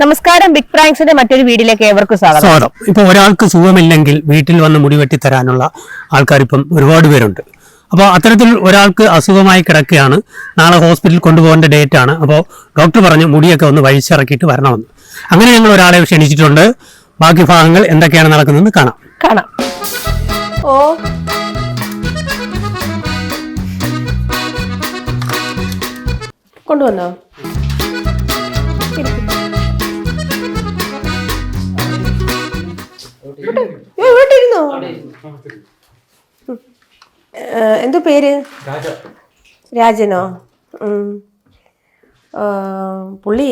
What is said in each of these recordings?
നമസ്കാരം ബിഗ് പ്രാങ്ക്സിന്റെ മറ്റൊരു വീഡിയോയിലേക്ക് ഏവർക്കും സ്വാഗതം. സ്വാഗതം. ഇപ്പൊ ഒരാൾക്ക് സുഖമില്ലെങ്കിൽ വീട്ടിൽ വന്ന് മുടിവെട്ടി തരാനുള്ള ആൾക്കാർ ഇപ്പം ഒരുപാട് പേരുണ്ട്. അപ്പോൾ അത്തരത്തിൽ ഒരാൾക്ക് അസുഖമായി കിടക്കുകയാണ്. നാളെ ഹോസ്പിറ്റലിൽ കൊണ്ടുപോകേണ്ട ഡേറ്റ് ആണ്. അപ്പോൾ ഡോക്ടർ പറഞ്ഞു മുടിയൊക്കെ ഒന്ന് വഴിച്ചിറക്കിയിട്ട് വരണമെന്ന്. അങ്ങനെ ഞങ്ങൾ ഒരാളെ ക്ഷണിച്ചിട്ടുണ്ട്. ബാക്കി ഭാഗങ്ങൾ എന്തൊക്കെയാണ് നടക്കുന്നതെന്ന് കാണാം. കാണാം. ഓ. കൊണ്ടുവന്നോ? എന്തോ പേര്? രാജനോ. പുള്ളി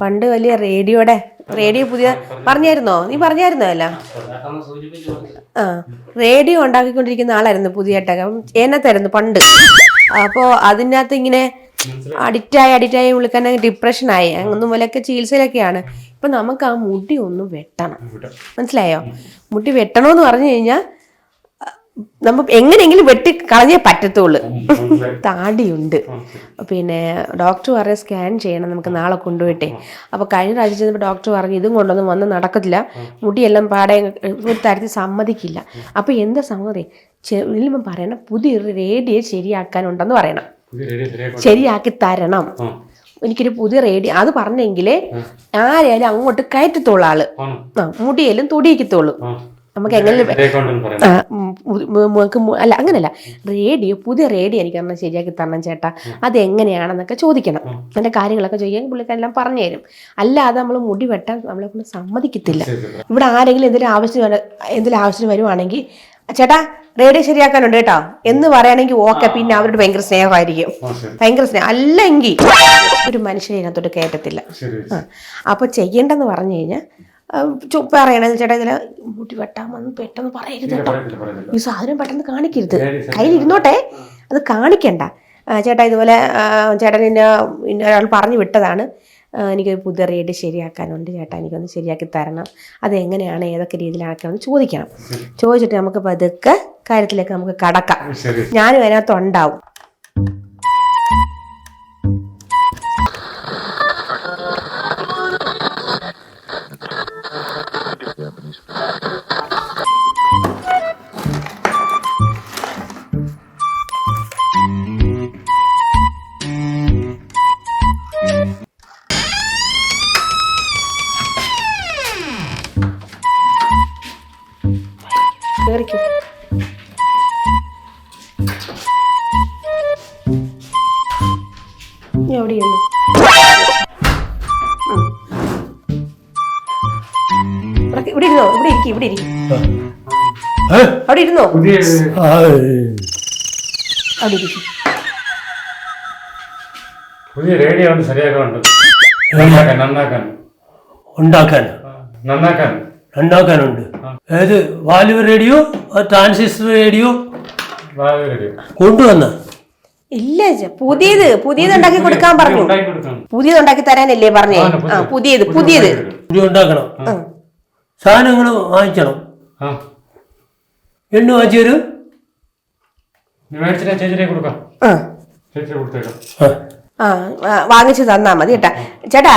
പണ്ട് വലിയ റേഡിയോടെ റേഡിയോ പുതിയ പറഞ്ഞായിരുന്നോ? നീ പറഞ്ഞായിരുന്നോ അല്ല? ആ റേഡിയോ ഉണ്ടാക്കിക്കൊണ്ടിരിക്കുന്ന ആളായിരുന്നു പുതിയട്ടൊക്കെ ഏനത്തായിരുന്നു പണ്ട്. അപ്പോ അതിനകത്ത് ഇങ്ങനെ അഡിക്റ്റായി അഡിക്റ്റായി വിളിക്കാൻ ഡിപ്രഷനായി ഒന്നും പോലെയൊക്കെ ചികിത്സയിലൊക്കെയാണ്. ഇപ്പൊ നമുക്ക് ആ മുടി ഒന്ന് വെട്ടണം. മനസ്സിലായോ? മുടി വെട്ടണമെന്ന് പറഞ്ഞു കഴിഞ്ഞാൽ നമ്മ എങ്ങനെയെങ്കിലും വെട്ടി കളഞ്ഞേ പറ്റത്തുള്ളൂ. താടിയുണ്ട്. പിന്നെ ഡോക്ടർ പറയാൻ സ്കാൻ ചെയ്യണം നമുക്ക് നാളെ കൊണ്ടുപോയിട്ടെ. അപ്പോൾ കഴിഞ്ഞ പ്രാവശ്യം ചെന്നപ്പോൾ ഡോക്ടർ പറഞ്ഞു ഇതും കൊണ്ടൊന്നും വന്ന് നടക്കത്തില്ല. മുടിയെല്ലാം പാടെ ഒരു തരത്തിൽ സമ്മതിക്കില്ല. അപ്പോൾ എന്താ സമ്മതി? ചെല്ലുമ്പോൾ പറയണം പുതിയൊരു റേഡിയോ ശരിയാക്കാനുണ്ടെന്ന് പറയണം. ശരിയാക്കി തരണം. എനിക്കൊരു പുതിയ റേഡിയോ അത് പറഞ്ഞെങ്കിലേ ആരെയാലും അങ്ങോട്ട് കയറ്റത്തുള്ളൂ ആൾ. ആ മുടിയെല്ലാം തൊടിയിക്കത്തുള്ളൂ. നമുക്ക് എങ്ങനെ അല്ല അങ്ങനല്ല റേഡിയോ പുതിയ റേഡിയോ എനിക്ക് പറഞ്ഞാൽ ശരിയാക്കി തരണം ചേട്ടാ. അത് എങ്ങനെയാണെന്നൊക്കെ ചോദിക്കണം. അതിന്റെ കാര്യങ്ങളൊക്കെ ചോദിക്കാൻ പുള്ളിക്കാരെല്ലാം പറഞ്ഞു തരും. അല്ലാതെ നമ്മൾ മുടി വെട്ടാൻ നമ്മളെ കൊണ്ട് സമ്മതിക്കത്തില്ല. ഇവിടെ ആരെങ്കിലും എന്തെങ്കിലും ആവശ്യം എന്തെങ്കിലും ആവശ്യം വരുവാണെങ്കിൽ ചേട്ടാ റേഡിയോ ശരിയാക്കാനുണ്ട് കേട്ടോ. എന്ന് പറയുകയാണെങ്കിൽ ഓക്കെ പിന്നെ അവരോട് ഭയങ്കര സ്നേഹമായിരിക്കും. ഭയങ്കര സ്നേഹം അല്ലെങ്കിൽ ഒരു മനുഷ്യനെ ഇതിനകത്തോട്ട് കയറ്റത്തില്ല. ആ അപ്പോൾ ചെയ്യേണ്ടെന്ന് പറഞ്ഞു കഴിഞ്ഞാൽ പറയണ ചേട്ടാ ഇതിൽ മുടി വെട്ടാമെന്ന് പെട്ടെന്ന് പറയരുത് കേട്ടോ. ഈ സാധനം പെട്ടെന്ന് കാണിക്കരുത്. കയ്യിലിരുന്നോട്ടെ അത് കാണിക്കണ്ട. ചേട്ടാ ഇതുപോലെ ചേട്ടൻ ഇന്ന ഒരാൾ പറഞ്ഞു വിട്ടതാണ്. എനിക്ക് എനിക്കൊരു പുതിയ റേഡ് ശരിയാക്കാനുണ്ട് ചേട്ടാ എനിക്കൊന്ന് ശരിയാക്കി തരണം. അതെങ്ങനെയാണ് ഏതൊക്കെ രീതിയിലാക്കണമെന്ന് ചോദിക്കണം. ചോദിച്ചിട്ട് നമുക്ക് പതുക്കെ കാര്യത്തിലേക്ക് നമുക്ക് കടക്കാം. ഞാനും അതിനകത്ത് ഉണ്ടാവും. കേറിക്കോ. നീ എവിടെയുള്ളു ഇവിടെ ഇരുന്നോ. ഇവിടെ ഇരിക്കും ഇവിടെ ഇരിക്കും. അവിടെ ഇരുന്നോ. അവിടെ ഇരിക്കും. പുതിയ റേഡിയോ ഒന്ന് ഉണ്ടാക്കാൻ. നന്നാക്കാൻ നന്നാക്കാൻ. ഉണ്ടാക്കാനുണ്ട് ഏത് വാല്യൂ റേഡിയോ ട്രാൻസിസ്റ്റർ റേഡിയോ കൊണ്ടുവന്ന. ഇല്ല പുതിയത് പുതിയത് ഉണ്ടാക്കി കൊടുക്കാൻ പറഞ്ഞു. പുതിയത് ഉണ്ടാക്കി തരാനല്ലേ പറഞ്ഞേ? ആ പുതിയത് പുതിയത് പുതിയ ഉണ്ടാക്കണം. സാധനങ്ങൾ വാങ്ങിക്കണം. ആ. എണ്ണ വാങ്ങിച്ചു തരൂ. നീ മേടിച്ചിട്ട് ചേച്ചിയെ കൊടുക്കാം. ആ. വാങ്ങിച്ചു തന്നാ മതി കേട്ടാ. ചേട്ടാ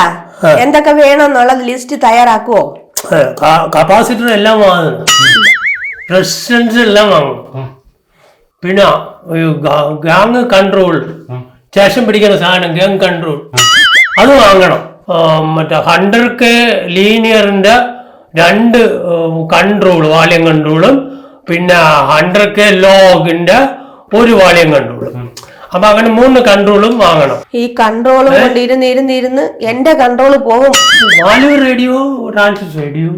എന്തൊക്കെ വേണമെന്നുള്ള ലിസ്റ്റ് തയ്യാറാക്കുവോ? കപ്പാസിറ്റർ എല്ലാം വാങ്ങുന്നു. റെസിസ്റ്റൻസ് എല്ലാം വാങ്ങും പിന്നെ ഗാങ് കൺട്രോൾ. ശേഷം പിടിക്കുന്ന സാധനം ഗാങ് കൺട്രോൾ. അത് വാങ്ങണം. മറ്റേ ഹൺഡ്രഡ് കെ ലീനിയറിന്റെ രണ്ട് കൺട്രോൾ വാല്യം കൺട്രോളും പിന്നെ ഹൺഡ്രഡ് കെ ലോഗിന്റെ ഒരു വാല്യം കൺട്രോളും അപ്പൊ അങ്ങനെ മൂന്ന് കൺട്രോളും വാങ്ങണം. ഈ കൺട്രോളും കൊണ്ട് ഇരുന്ന് ഇരുന്ന് ഇരുന്ന് എന്റെ കൺട്രോൾ പോകും. Valve radio transistor radio.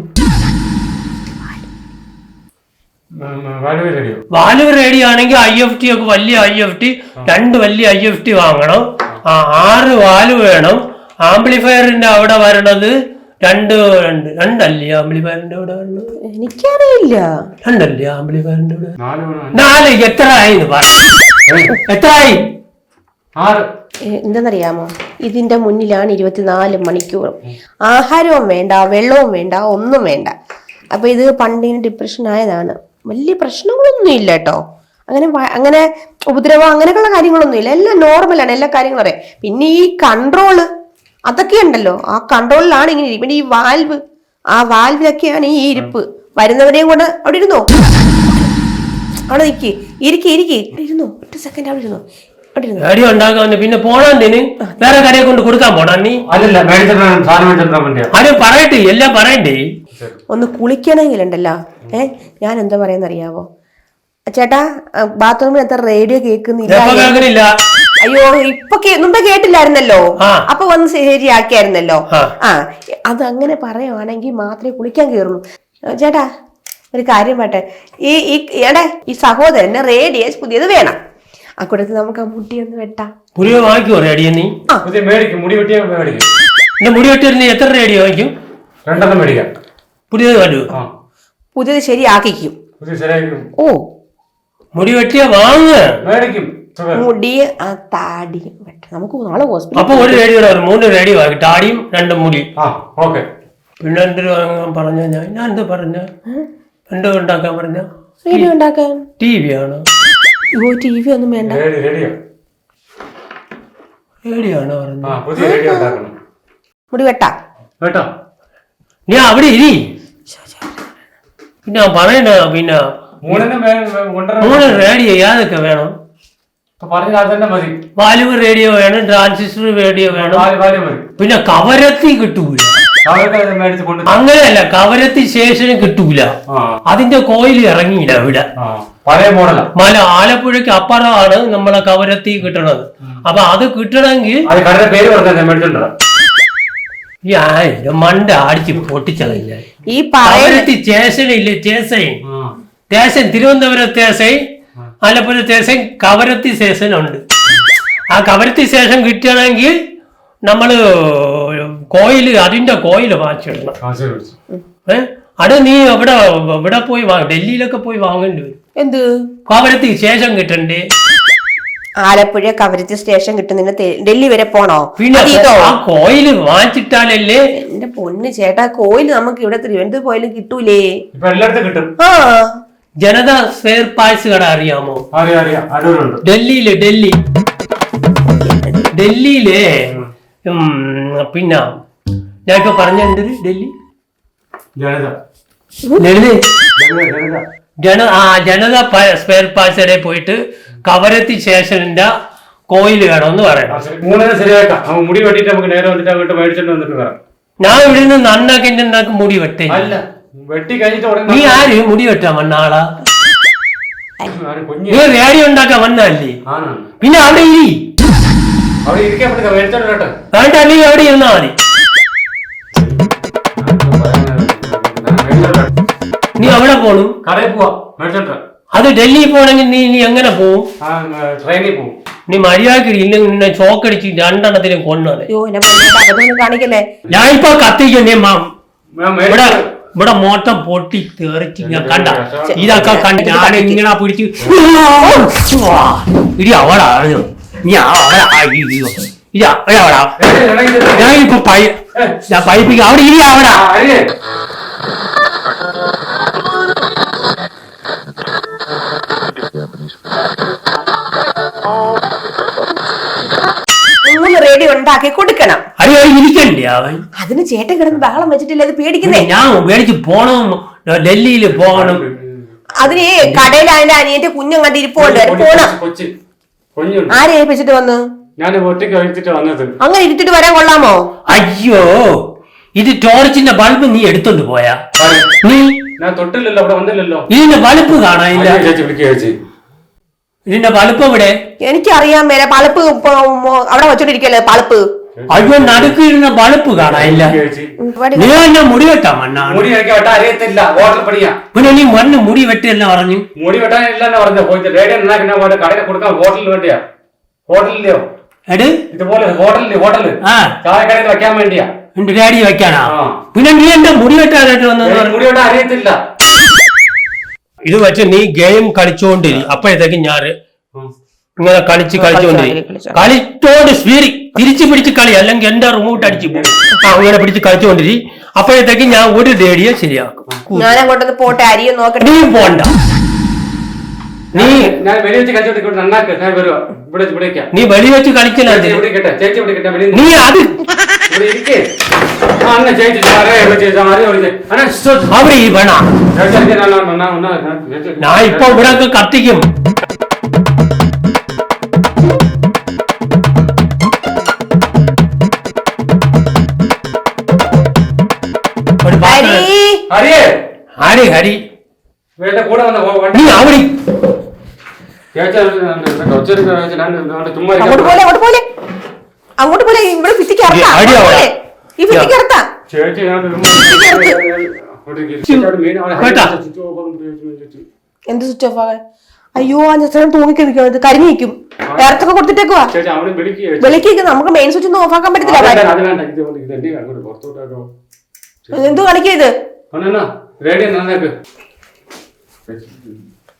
വായു റേഡിയോ. വാല്യൂ റേഡിയോ ആണെങ്കിൽ ഐ എഫ് ടി ഒക്കെ വലിയ ഐ എഫ് ടി രണ്ട് വലിയ ഐ എഫ് ടി വാങ്ങണം. ആ ആറ് വാൽ വേണം. ആംപ്ലിഫയറിന്റെ അവിടെ വരണത് രണ്ട് രണ്ട് രണ്ടല്ലേ ആംപ്ലിഫയറിന്റെ അവിടെ വരണത്? എനിക്കറിയില്ല. രണ്ടല്ലേ ആംപ്ലിഫയറിന്റെ അവിടെ? നാല് എത്ര ആയി പറ. എത്ര ആയി ആറ്. ഏ, എന്തെന്നറിയാമോ? ഇതിന്റെ മുന്നിലാണ് ഇരുപത്തിനാല് മണിക്കൂറും ആഹാരവും വേണ്ട വെള്ളവും വേണ്ട ഒന്നും വേണ്ട. അപ്പൊ ഇത് പണ്ടിന് ഡിപ്രഷൻ ആയതാണ് വലിയ പ്രശ്നങ്ങളൊന്നും ഇല്ല കേട്ടോ. അങ്ങനെ അങ്ങനെ ഉപദ്രവം അങ്ങനെയൊക്കെയുള്ള കാര്യങ്ങളൊന്നും ഇല്ല. എല്ലാം നോർമലാണ് എല്ലാ കാര്യങ്ങളും അറിയാം. പിന്നെ ഈ കൺട്രോൾ അതൊക്കെ ഉണ്ടല്ലോ. ആ കൺട്രോളിലാണ് ഇങ്ങനെ ഇരിപ്പ്. പിന്നെ ഈ വാൽവ് ആ വാൽവിലൊക്കെയാണ് ഈ ഇരിപ്പ്. വരുന്നവരെയും കൊണ്ട് അവിടെ ഇരുന്നോ? അവിടെ നിൽക്കി ഇരിക്കി ഇരിക്കി. ഇരുന്നു. ഒറ്റ സെക്കൻഡ് അവിടെ ഇരുന്നു. അവിടെ ഇരുന്നോ. അടി പിന്നെ പോണാൻ വേറെ കടയെ കൊണ്ട് കൊടുക്കാൻ പോണാ നീ അല്ലല്ല മേടിച്ചിട്ട് സാധനം മേടിച്ചിട്ട് വേണ്ടിയാ അത് പറയട്ടെ എല്ലാം പറയണ്ടേ? ഒന്ന് കുളിക്കണമെങ്കിലുണ്ടല്ലോ. ഏ ഞാൻ എന്താ പറയുന്ന അറിയാവോ ചേട്ടാ ബാത്റൂമിൽ എത്ര റേഡിയോ കേൾക്കുന്നില്ല. അയ്യോ. ഇപ്പൊ മുമ്പേ കേട്ടില്ലായിരുന്നല്ലോ. അപ്പൊ വന്ന് ശരിയാക്കിയായിരുന്നല്ലോ? ആ. ആ അത് അങ്ങനെ പറയുവാണെങ്കിൽ മാത്രമേ കുളിക്കാൻ കയറുള്ളൂ. ചേട്ടാ ഒരു കാര്യം പറ്റേ ഈ ഈ എടേ ഈ സഹോദരന് റേഡിയസ് പുതിയത് വേണം. ആ കൂടത്ത് നമുക്ക് ആ മുട്ടി ഒന്ന് വെട്ടാം. പുതിയ വാങ്ങിക്കുമോ റേഡിയോ നീ? പുതിയ മേടിക്കും മുടി വെട്ടിയാ മേടിക്കും. എന്റെ മുടി വെട്ടി നീ എത്ര റേഡിയോ വാങ്ങിക്കും? രണ്ടെണ്ണം മേടിക്കാം. പുതിയത് ശരിയാക്കിക്കും. ഓ. മുടി വെട്ടിയ മേടിക്കും. മുടി ആ താടി വെട്ടാം നമുക്ക് നാളെ ഹോസ്പിറ്റൽ അപ്പൊ ഒരു റേഡിയോ മൂന്ന് റേഡിയോ ആക്കി. താടിയും രണ്ടും മുടി. ആ ഓക്കെ. പിന്നെ എന്തൊരു പറഞ്ഞ ഞാൻ ഞാൻ എന്ത് പറഞ്ഞ എന്തോ ഉണ്ടാക്കാൻ പറഞ്ഞ? റേഡിയോ ഉണ്ടാക്കാൻ. ടി വി ആണ്? ഓ ടി വി ഒന്നും വേണ്ട. Radio radio. റേഡിയോ ആണ് ആ പുതിയ റേഡിയോ ഉണ്ടാക്കണം. മുടി വെട്ടാ. കേട്ടോ നീ അവിടെ ഇരി. പിന്നെ പറയണ പിന്നെ മൂന്നിനും വേ- മൂന്ന് റേഡിയോ ഏതൊക്കെ വേണം. ഇപ്പൊ അത് തന്നെ മതി. വാലുവ് റേഡിയോ വേണം ട്രാൻസിസ്റ്റർ റേഡിയോ വേണം. മതി. പിന്നെ കവരത്തി കിട്ടൂല. അങ്ങനെയല്ല കവരത്തി ശേഷനും കിട്ടൂല. അതിന്റെ കോയിൽ ഇറങ്ങിയില്ല ഇവിടെ. പഴയ മോഡലാ. മല ആലപ്പുഴയ്ക്ക് അപ്പുറമാണ് നമ്മളെ കവരത്തി കിട്ടണത്. അപ്പൊ അത് കിട്ടണമെങ്കിൽ മണ്ട അടിച്ച് പൊട്ടിച്ചതല്ല. ഈ Kavaratti സ്റ്റേഷനില്ലേ station station Thiruvananthapuram station Alappuzha തേശൻ Kavaratti ശേഷൻ ഉണ്ട് ആ കവരത്തി ശേഷം കിട്ടണമെങ്കിൽ നമ്മൾ കോയിൽ അതിന്റെ കോയിൽ വാങ്ങിച്ചിടണം. ഏ? അത് നീ എവിടെ ഇവിടെ പോയി ഡൽഹിയിലൊക്കെ പോയി വാങ്ങേണ്ടി വരും. എന്ത്? കവരത്തി ശേഷം കിട്ടണ്ടേ? ആലപ്പുഴ കവരത്തി സ്റ്റേഷൻ കിട്ടുന്നതിന് ഡൽഹി വരെ പോണോ? പിന്നെ ആ കോയിൽ വാങ്ങിച്ചിട്ടാലല്ലേ? എന്റെ പൊന്ന് ചേട്ടാ കോയിൽ നമുക്ക് ഇവിടെ തിരുവനന്തപുരം പോയാലും കിട്ടൂലേ? കിട്ടും. ആ. ജനത സ്പെയർ പായസ് കട അറിയാമോ ഡൽഹിയിലെ ഡൽഹി. ഡൽഹിയിലെ പിന്നെ ഞാൻ ഇപ്പൊ ഡൽഹി? ജനത. ഡൽഹി ജനത ജന ആ ജനത സ്പെയർ പാർട്സ് കടയിൽ പോയിട്ട് കവരത്തി ശേഷനിന്റെ കോയിൽ വേണമെന്ന് എന്ന് പറയാം ശരി. ശരിയാക്കാം അവൻ മുടി വെട്ടിട്ട് നമുക്ക് നേരെ വന്നിട്ട് അങ്ങോട്ട് മേടിച്ചിട്ട് വന്നിട്ട് വരാം. ഞാൻ ഇവിടെ നന്നാക്കി നന്നാക്കി മുടി വെട്ടേ. അല്ല വെട്ടി കഴിഞ്ഞിട്ട് ഉടനെ നീ ആര്? മുടി വെട്ട മണ്ണാളാ നീ റേഡിയോ ഉണ്ടാക്കാൻ വന്നല്ലേ പിന്നെ അവിടെ ഇരി. വേണ്ട നീ അവിടെ ഇരുന്നാ മതി. നീ അവിടെ പോണു. കടയിൽ പോവാ അത് ഡൽഹി പോണെങ്കിൽ നീ നീ എങ്ങനെ പോവും? ആ ട്രെയിനിൽ പോവും. നീ മര്യാദയ്ക്ക് ഇല്ലെങ്കിൽ നിന്നെ ചോക്കടിച്ച് രണ്ടെണ്ണത്തിലും കൊണ്ടുവന്നെ അയ്യോ എന്നെ പൊന്നേട്ടാ കാണിക്കല്ലേ? ഞാൻ ഇപ്പൊ കത്തിക്കും നീ മാം. ഇവിടെ ഇവിടെ മോട്ടം പൊട്ടി തെറിച്ച് ഞാൻ കണ്ട. ഇതൊക്കെ കണ്ട് ഞാൻ ഇങ്ങനെ പിടിച്ച് ഇടി അവടാ നീ അയ്യോ ഇടി അവിടെ ഞാൻ ഇപ്പൊ പൈ ഞാൻ പൈപ്പിക്ക് അവിടെ ഇനി അവടാ. മൂന്ന് റേഡിയോ ഉണ്ടാക്കി കൊടുക്കണം. അയ്യോ ഇരിക്കണ്ടേ അവൻ? അതിന് ചേട്ടൻ കിടന്ന് ബഹളം വെച്ചിട്ടില്ല? അത് പേടിക്കുന്നേ. ഞാൻ മേടിച്ച് പോണം. ഡൽഹിയിൽ പോകണം. അതിന് കടയിൽ അതിന്റെ അനിയന്റെ കുഞ്ഞും ഇരിപ്പുണ്ട് പോണം. കൊച്ചി. കുഞ്ഞുണ്ട്. ആരെ ഏൽപ്പിച്ചിട്ട് വന്ന്? ഞാൻ ഒറ്റയ്ക്ക് കഴിച്ചിട്ട് വന്നത്. അങ്ങനെ ഇരുത്തിട്ട് വരാൻ കൊള്ളാമോ? അയ്യോ ഇത് ടോർച്ചിന്റെ ബൾബ് നീ എടുത്തോണ്ട് പോയാ? നീ? ഞാൻ തൊട്ടില്ലല്ലോ അവിടെ വന്നില്ലല്ലോ. ഇതിന്റെ ബൾബ് കാണാനില്ല. അയ്യോ, ചേച്ചി വിളിക്കുക ചേച്ചി. ഇതിന്റെ ബൾബ് എവിടെ? എനിക്കറിയാൻ മേലെ പളുപ്പ് ഇപ്പൊ അവിടെ വെച്ചോണ്ടിരിക്കല്ലേ പളുപ്പ്? അയ്യോ നടുക്കിരുന്ന വളുപ്പ് കാണാനില്ല നീ എന്നെ മുടി വെട്ടാ മണ്ണാണ് മുടി എനിക്ക് വെട്ടാൻ അറിയത്തില്ല. ഹോട്ടൽ പണിയാ. പിന്നെ നീ മണ്ണ് മുടി വെട്ടിയല്ല പറഞ്ഞു. മുടി വെട്ടാനില്ല എന്ന് പറഞ്ഞ പോയിട്ട് റേഡിയോ ഞാൻ പോയിട്ട് കടയിൽ കൊടുക്കാൻ ഹോട്ടലിൽ വേണ്ടിയാ. ഹോട്ടലിലെയോ എട്. ഇതുപോലെ ഹോട്ടലിൽ ഹോട്ടൽ. ആ. ചായക്കടയിൽ വെക്കാൻ വേണ്ടിയാ. എന്റെ ഡാഡി വെക്കാനാ. പിന്നെ നീ എന്റെ മുടി വെട്ടാനായിട്ട് വന്നത് മുടി വെട്ടാൻ അറിയത്തില്ല. ഇത് വെച്ച് നീ ഗെയിം കളിച്ചോണ്ടിരി. അപ്പോഴത്തേക്ക് ഞാൻ ഇങ്ങനെ കളിച്ച് കളിച്ചോണ്ടിരി കളിച്ചോ. കളിച്ചോണ്ട് സ്വീരി തിരിച്ചു പിടിച്ച് കളി അല്ലെങ്കിൽ എന്റെ റിമോട്ട് അടിച്ചു പോകും അങ്ങനെ പിടിച്ച് കളിച്ചോണ്ടിരി അപ്പോഴത്തേക്ക് ഞാൻ ഒരു റേഡിയോ ശരിയാക്കും. ഞാൻ അങ്ങോട്ടൊന്ന് പോട്ടെ അരിയും നോക്കട്ടെ. നീ പോണ്ട. നീ ഞാൻ വെളി വെച്ച് കഴിച്ചോണ്ടിരിക്കും നന്നാക്ക് ഞാൻ വരുവാ. ഇവിടെ ഇവിടേക്കാ. നീ കളിക്കലാ ചേച്ചി നീ അത്. അവിടെ ഈ വേണ. ഞാൻ ഇപ്പൊ ഇവിടെ കത്തിക്കും. ഹരി! ഹരി ഹരി. ഇവരുടെ കൂടെ വന്ന വണ്ടി. അവിടെ. അങ്ങോട്ട് പോലെ അങ്ങോട്ട് പോലെ അങ്ങോട്ട് പോലെ ഇവിടെ ഭിത്തിക്ക്. ഈ ഭിത്തിക്ക് ചേച്ചി. എന്ത് സ്വിച്ച് ഓഫ് ആകാൻ അയ്യോ ആ ഞെത്തരം തൂങ്ങിക്കിരിക്കും ഇത് കരിഞ്ഞിരിക്കും ഇറച്ചൊക്കെ കൊടുത്തിട്ടേക്കുവാ വിളിക്കും അവിടെ വിളിക്ക് നമുക്ക് മെയിൻ സ്വിച്ച് ഒന്നും ഓഫ് ആക്കാൻ പറ്റത്തില്ല. എന്തു വേണ്ട. ഇത്.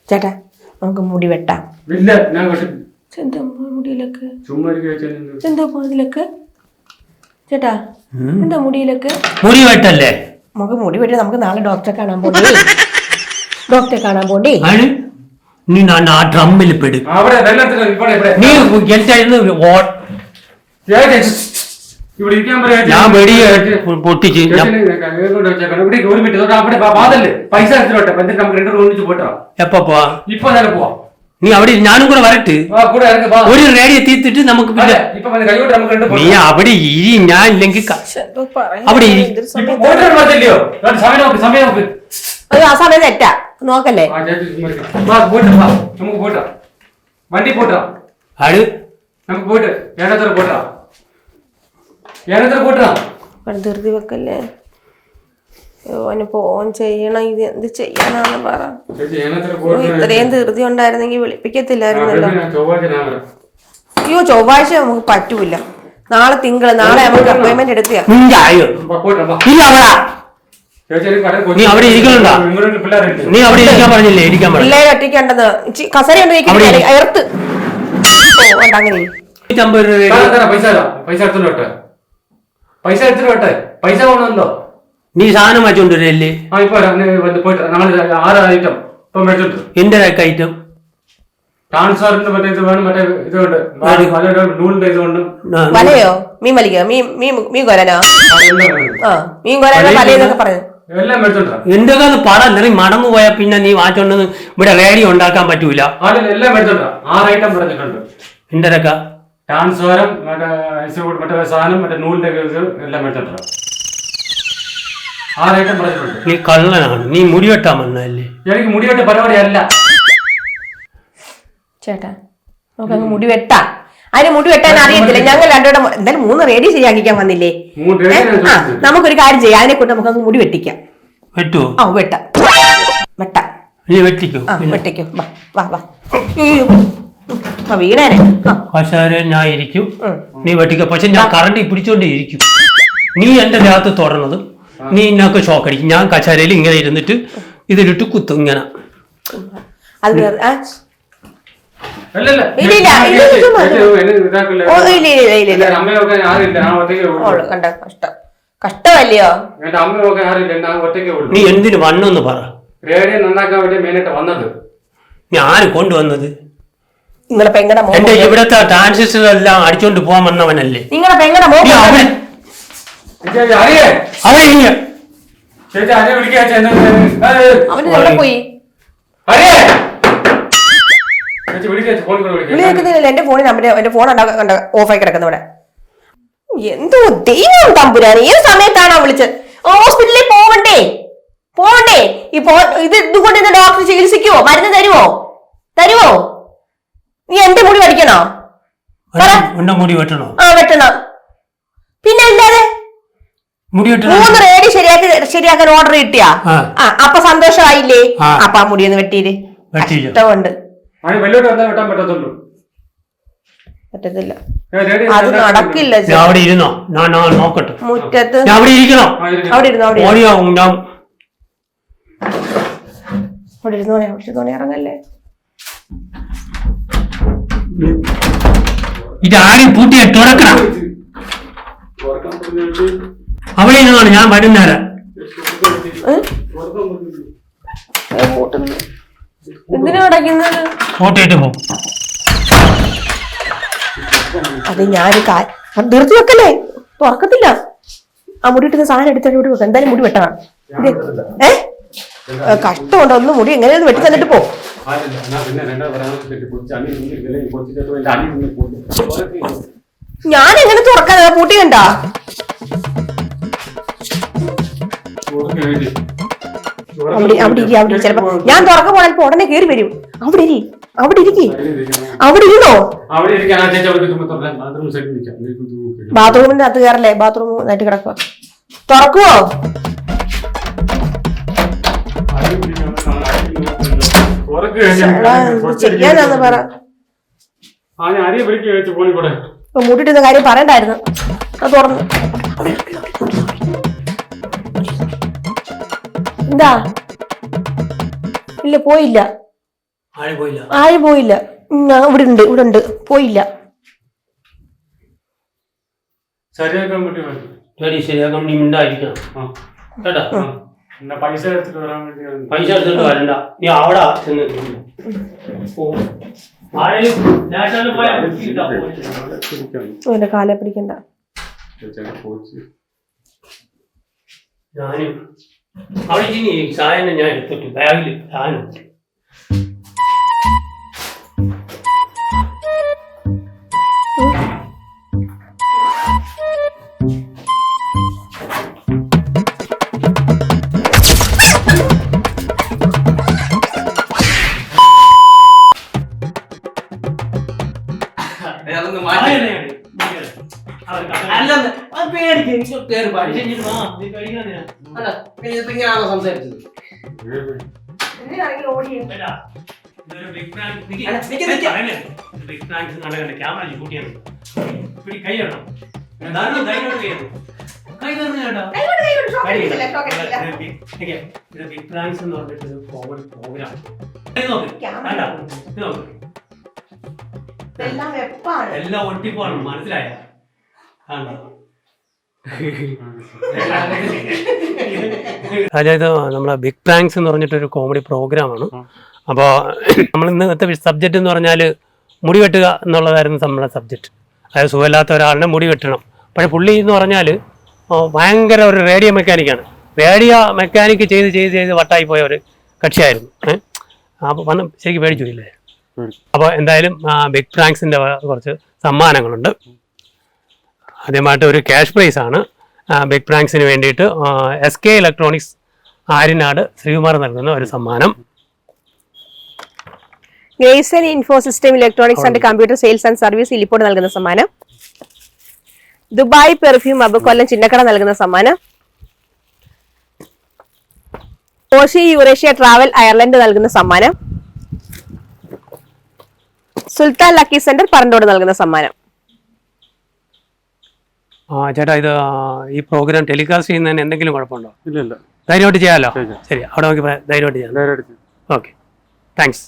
ചേട്ടാ നമുക്ക് മുടി വെട്ടാം. ഇല്ല, ഞാൻ വെട്ടി. എന്താ മുടിയിലൊക്കെ? ചേച്ചി, ഇതിലൊക്കെ? ചേട്ടാ എന്താ മുടിയിലൊക്കെ? മുടി വെട്ടല്ലേ? നമുക്ക് മുടി വെട്ടി നമുക്ക് നാളെ ഡോക്ടറെ കാണാൻ പോണ്ടേ. ഡോക്ടറെ കാണാൻ പോണ്ടേ. ആണ് നീ ആ ഡ്രമ്മിൽ പെടു നീ എന്തായിരുന്നു ഞാൻ വെടി പൊട്ടിച്ച് എപ്പോ നീ അവിടെ ഞാനും കൂടെ വരട്ട്. ഒരു റേഡിയോ തീർത്തിട്ട് നമുക്ക് പിന്നെ നീ അവിടെ ഇരി ഞാൻ ഇല്ലെങ്കിൽ അവിടെ ഇരി. സമയം തെറ്റാ നോക്കല്ലേ വണ്ടി പോട്ടാ ആട് നമുക്ക് പോയിട്ട് ഏനത്ര പോട്ടാ ഏനത്ര പോട്ടാ ഇവിടെ ധൃതി വെക്കല്ലേ? അയ്യോ അവന് ഫോൺ ചെയ്യണം ഇത് എന്ത് ചെയ്യാനാന്ന് പറ. ഇത്രയും ധൃതി ഉണ്ടായിരുന്നെങ്കിൽ വിളിപ്പിക്കത്തില്ലായിരുന്നല്ലോ. അയ്യോ ചൊവ്വാഴ്ച നമുക്ക് പറ്റൂല. നാളെ തിങ്കൾ നാളെ നമുക്ക് അപ്പോയിന്റ്മെന്റ് എടുക്കുക നീ അവിടെ ഇരിക്കണ്ട നീ അവിടെ ഇരിക്കാൻ പറഞ്ഞില്ലേ? ഇരിക്കാൻ പറഞ്ഞു. പിള്ളേരെ ഒറ്റയ്ക്കുണ്ടെന്ന് കസര അവിടെ എർത്ത്. അങ്ങനെ. നൂറ്റമ്പത് രൂപ പൈസ. പൈസ പൈസ എടുത്തിട്ട് വരട്ടെ. പൈസ വേണമല്ലോ. നീ സാധനം വാങ്ങിച്ചോണ്ടിരല്ലേ ആ ഇപ്പൊ വരാം. വന്ന് പോയിട്ട് നാളെ ആറ് ഐറ്റം ഇപ്പൊ മേടിച്ചിട്ട് എന്റെ ഐറ്റം ട്രാൻസ്ഫറിന്റെ മറ്റേ ഇത് വേണം മറ്റേ ഇതുണ്ട് പലരുടെ നൂലിന്റെ ഇതുകൊണ്ട് വലയോ? മീൻ വലിക്കോ? മീൻ മീൻ മീൻ കൊരനോ? ആ മീൻ കൊരനോ വലയെന്നൊക്കെ പറഞ്ഞു എല്ലാം മേടിച്ചോണ്ടാ എന്റെ പടം നിറയെ മടന്നു പോയാൽ പിന്നെ നീ വാങ്ങിച്ചോണ്ടെന്ന് ഇവിടെ റേഡിയോ ഉണ്ടാക്കാൻ പറ്റൂല. എല്ലാം ആറ് ഐറ്റം പറഞ്ഞിട്ടുണ്ട് മറ്റേ മറ്റേ സാധനം മറ്റേ നൂലിന്റെ ഇത് എല്ലാം മേടിച്ചോണ്ടാ ആറ് ഐറ്റം പറഞ്ഞിട്ടുണ്ട് നീ കള്ളനാണ്. നീ മുടി വന്നല്ലേ എനിക്ക് മുടിവെട്ട പരിപാടിയല്ല. ചേട്ടാ നമുക്ക് മുടിവെട്ടാ മുടി വെട്ടാ. അതിന് മുടി വെട്ടാൻ അറിയത്തില്ല. ഞങ്ങൾ രണ്ടുകൂടെ മു- എന്തായാലും മൂന്ന് റേഡി ശരിയാക്കിക്കാൻ വന്നില്ലേ? ആ നമുക്കൊരു കാര്യം ചെയ്യാം. അതിനെ കൊണ്ട് നമുക്ക് മുടി വെട്ടിക്കാം. വെട്ടുവോ? ആ വെട്ടാം. വെട്ടാം. നീ വെട്ടിക്കോ? ആ വെട്ടിക്കോ. വാ വാ വാ. അയ്യോ. ആ വീണേനെ ആ. പക്ഷേ ഞാൻ ഇരിക്കും. നീ വെട്ടിക്കോ? പക്ഷെ ഞാൻ കറണ്ട് പിടിച്ചോണ്ടേ ഇരിക്കും. നീ എന്റെ രാത്ത് തൊടണത് നീ ഇന്നൊക്കെ ഷോക്ക് അടിക്കും. ഞാൻ കച്ചാരയിൽ ഇങ്ങനെ ഇരുന്നിട്ട് ഇതിലിട്ട് കുത്തും ഇങ്ങനെ. അത് വേറെ- ആ, കഷ്ടമല്ലയോ? എന്റെ അമ്മയൊക്കെ ആരില്ല ഞാൻ ഒറ്റയ്ക്കേ ഉള്ളൂ. നീ എന്തിനു വണ്ണെന്ന് പറ. റേഡിയോ നന്നാക്കാൻ വേണ്ടി മെയിനായിട്ട് വന്നത്. ഞാൻ കൊണ്ടുവന്നത്? നിങ്ങളെ പെങ്ങടെ എന്റെ ഇവിടത്തെ ട്രാൻസിസ്റ്റർ എല്ലാം അടിച്ചോണ്ട് പോവാൻ വന്നവനല്ലേ. നിങ്ങളെ പെങ്ങടെ നീ അവന് പോയി? അറിയേ ചേച്ചി വിളിക്കാ ഫോൺ കൂടെ വിളി വിളിക്കാം കേൾക്കുന്നില്ല എന്റെ ഫോണിൽ നമ്പർ എന്റെ ഫോൺ ഓഫായി കിടക്കുന്ന ഇവിടെ. എന്തോ ദൈവം തമ്പുരാൻ ഏത് സമയത്താണോ വിളിച്ചത്. ഹോസ്പിറ്റലിൽ പോവണ്ടേ? പോവണ്ടേ? ഇപ്പോ ഇത് ഇതുകൊണ്ട് ഇന്ന് ഡോക്ടർ ചികിത്സിക്കുവോ? മരുന്ന് തരുവോ? തരുവോ? നീ എന്റെ മുടി പഠിക്കണോ. മുടി വെട്ടണോ? ആ വെട്ടണം. പിന്നെ വെട്ടണോ? മൂന്ന് റേഡി ശരിയാക്കി ശരിയാക്കാൻ ഓർഡർ കിട്ടിയാ? ആ. അപ്പൊ സന്തോഷമായില്ലേ. അപ്പൊ ആ മുടിയൊന്ന് ഒന്ന് വെട്ടിയില്ലേ ഇഷ്ടമുണ്ട് അതിന് വെല്ലോട്ട് വന്നാൽ വെട്ടാൻ പറ്റത്തുള്ളൂ. പറ്റത്തില്ല. അത് നടക്കില്ല ഞാൻ അവിടെ ഇരുന്നോ? ഞാൻ ഞാൻ നോക്കട്ടെ. മുറ്റത്ത് ഞാൻ അവിടെ ഇരിക്കണോ? അവിടെ ഇരുന്നു അവിടെ ഇരുന്നു. ഓടിയാവും ഞാൻ അവിടെ ഇരുന്നോണേ അവിടെ ഇരുന്നോണേ ഇറങ്ങല്ലേ? ഇത് ആരും പൂട്ടിയെ തുറക്കണം അവിടെ ഇരുന്നാണ് ഞാൻ വരുന്നേരം. പൂട്ടിയിട്ട് പോകും അത് ഞാൻ നിർത്തി വെക്കല്ലേ? തുറക്കത്തില്ല. ആ മുടി ഇട്ടുന്ന സാധനം എടുത്തിട്ട് മുടി വെക്കാം. എന്തായാലും മുടി വെട്ടണം. ഏ? കഷ്ടമുണ്ട്. ഒന്ന് മുടി എങ്ങനെയൊന്ന് വെട്ടി തന്നിട്ട് പോ. ഞാൻ എങ്ങനെ തുറക്കാൻ പൂട്ടി കണ്ടാ? അവിടെ അവിടെ ഇരി അവിടെ ഇരി. ചിലപ്പോ ഞാൻ തുറക്കാൻ പോണപ്പോ ഉടനെ കേറി വരും. അവിടെ ഇരി അവിടെ ഇരിക്കി. അവിടെ ഇരുന്നോ. ബാത്റൂമിന്റെ അകത്ത് കയറല്ലേ? ബാത്റൂം ആയിട്ട് കിടക്കുക. തുറക്കുവോ? ആരും പിടിക്കാൻ കാര്യം ആരും നോക്കുന്നില്ല. ഉറക്കെ എന്താ ഇല്ല പോയില്ല. ആരും പോയില്ല? ഞാൻ ഇവിടെ ഉണ്ട് ഇവിടെ ഉണ്ട് പോയില്ല. ശരിയാക്കാൻ പറ്റി മതി ശരി ശരിയാക്കാം നീ മിണ്ടായിരിക്കണം. ആ കേട്ടാ? ആ. എന്നാ പൈസ എടുത്തിട്ട് വരാൻ വേണ്ടി പൈസ എടുത്തിട്ട് വരണ്ട. നീ അവിടെ ചെന്ന് നിൽക്കുന്നു. ഓ. ആരെയും നാഷണൽ പോയാ കിട്ടിയിട്ടാ പോയി. എന്റെ കാലെ പിടിക്കണ്ട. ഞാനും അവിടെ ഇനി സായനം ഞാൻ എടുത്തിട്ട് ബാഗിൽ സാധനം ചേട്ടാ. കൈ ബിഗ് എന്ന് പറഞ്ഞിട്ട് ഒരു കോമഡി പ്രോഗ്രാം എല്ലാം ഒട്ടിപ്പോണം മനസ്സിലായ? അതായത് നമ്മളെ ബിഗ് പ്രാങ്ക്സ് എന്ന് പറഞ്ഞിട്ടൊരു കോമഡി പ്രോഗ്രാമാണ്. അപ്പോൾ നമ്മൾ ഇന്നത്തെ സബ്ജക്റ്റ് എന്ന് പറഞ്ഞാൽ മുടി വെട്ടുക എന്നുള്ളതായിരുന്നു നമ്മുടെ സബ്ജക്റ്റ്. അതായത് സുഖമില്ലാത്ത ഒരാളിനെ മുടി വെട്ടണം. പക്ഷേ പുള്ളി എന്ന് പറഞ്ഞാൽ ഭയങ്കര ഒരു റേഡിയോ മെക്കാനിക്കാണ് റേഡിയോ മെക്കാനിക്ക് ചെയ്ത് ചെയ്ത് ചെയ്ത് വട്ടായി പോയ ഒരു കക്ഷിയായിരുന്നു. ഏഹ് അപ്പോൾ വന്ന് ശരിക്കും പേടിച്ചു ഇല്ലേ അപ്പോൾ എന്തായാലും ബിഗ് പ്രാങ്ക്സിന്റെ കുറച്ച് സമ്മാനങ്ങളുണ്ട്. ആദ്യമായിട്ട് ഒരു ക്യാഷ് പ്രൈസ് ആണ്. ബിഗ് പ്രാങ്ക്സിന് വേണ്ടിയിട്ട് S K electronics Aryanad Sreekumar നൽകുന്ന ഒരു സമ്മാനം. ഗേസൻ info system electronics and computer sales and service ഇലിപ്പോട് നൽകുന്ന സമ്മാനം. ദുബായ് പെർഫ്യൂം അബ് കൊല്ലം ചിന്നക്കട നൽകുന്ന സമ്മാനം. ഓഷി യൂറേഷ്യ ട്രാവൽ അയർലൻഡ് നൽകുന്ന സമ്മാനം. സുൽത്താൻ ലക്കി സെന്റർ പറന്തോട് നൽകുന്ന സമ്മാനം. ആ, ചേട്ടാ ഇത് ഈ പ്രോഗ്രാം ടെലികാസ്റ്റ് ചെയ്യുന്നതിന് എന്തെങ്കിലും കുഴപ്പമുണ്ടോ? ഇല്ല ഇല്ല ധൈര്യമായിട്ട് ചെയ്യാമല്ലോ ശരി അവിടെ നോക്കി. ധൈര്യമായിട്ട് ചെയ്യാം. നേരെ അടിച്ചു ഓക്കെ താങ്ക്സ്